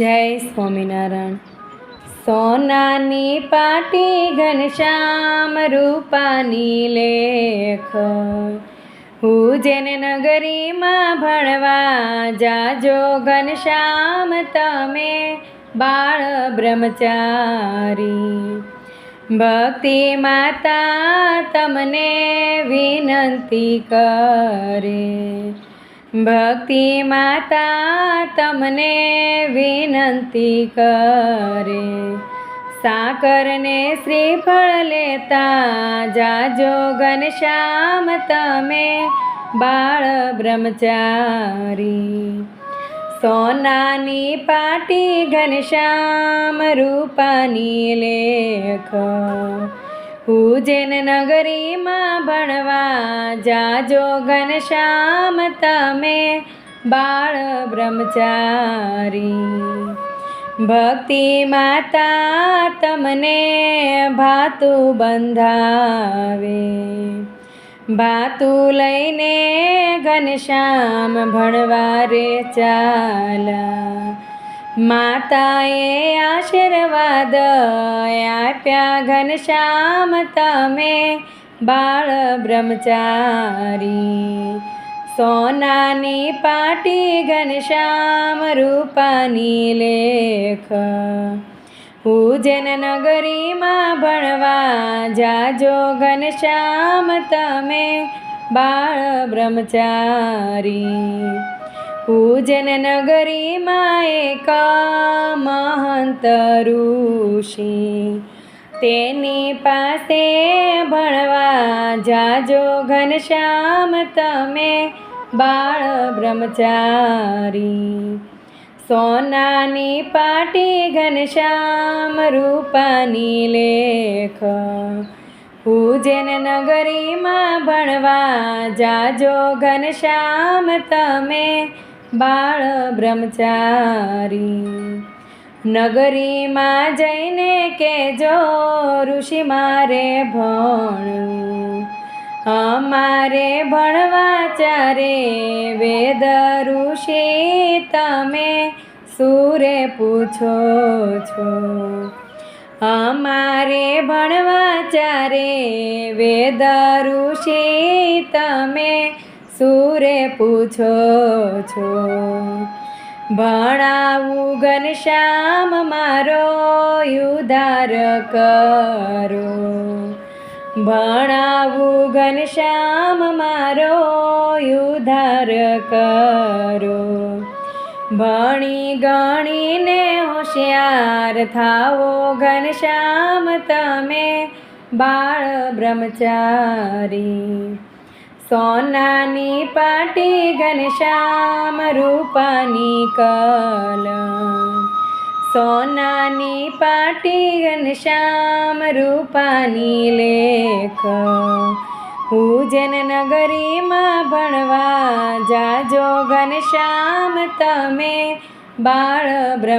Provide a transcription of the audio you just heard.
જય સ્વામિનારાયણ. સોનાની પાટી ઘનશ્યામ રૂપાની લેખ. જેને નગરીમાં ભણવા જાજો ઘનશ્યામ, તમે બાળ બ્રહ્મચારી. ભક્તિ માતા તમને વિનંતી કરે. ભક્તિ માતા તમને વિનંતી કરે. સાકરને શ્રીફળ લેતા જાજો ઘનશ્યામ તમે બાળ બ્રહ્મચારી. સોનાની પાટી ઘનશ્યામ રૂપાની લેખ. પૂજન નગરીમાં ભણવા જાજો ઘનશ્યામ તમે બાળ બ્રહ્મચારી. ભક્તિ માતા તમને ભાતું બંધાવે. ભાતું લઈને ઘનશ્યામ ભણવા રે ચાલા. માતાએ આશીર્વાદ આપ્યા ઘનશ્યામ તમે બાળ બ્રહ્મચારી. સોનાની પાટી ઘનશ્યામ રૂપાની લેખ. ઉજ્જૈન નગરીમાં ભણવા જાજો ઘનશ્યામ, તમે બાળ બ્રહ્મચારી. પૂજન નગરીમાં એક મહંત ઋષિ. તેની પાસે ભણવા જાજો ઘનશ્યામ તમે બાળ બ્રહ્મચારી. સોનાની પાટી ઘનશ્યામ રૂપાની લેખ. પૂજન નગરીમાં ભણવા જાજો ઘનશ્યામ તમે બાળ બ્રહ્મચારી. નગરીમાં જઈને કેજો ઋષિ મારે ભણવું. અમારે ભણવા ચારે વેદ ઋષિ, તમે સુરે પૂછો છો. અમારે ભણવા ચારે વેદ ઋષિ, તમે સુરે પૂછો છો. ભણાવું ઘનશ્યામ મારો યુધાર કરો. ભણાવું ઘનશ્યામ મારો ઉધાર કરો. ભણી ગણીને હોશિયાર થાવો ઘનશ્યામ તમે બાળ બ્રહ્મચારી. સોનાની પાટી ઘનશ્યામ રૂપાની કલમ સોનાની પાટી ઘનશ્યામ રૂપાની લેખ. ઉજ્જૈન નગરીમાં ભણવા જાજો ઘનશ્યામ, તમે બાળ બ્રહ્મ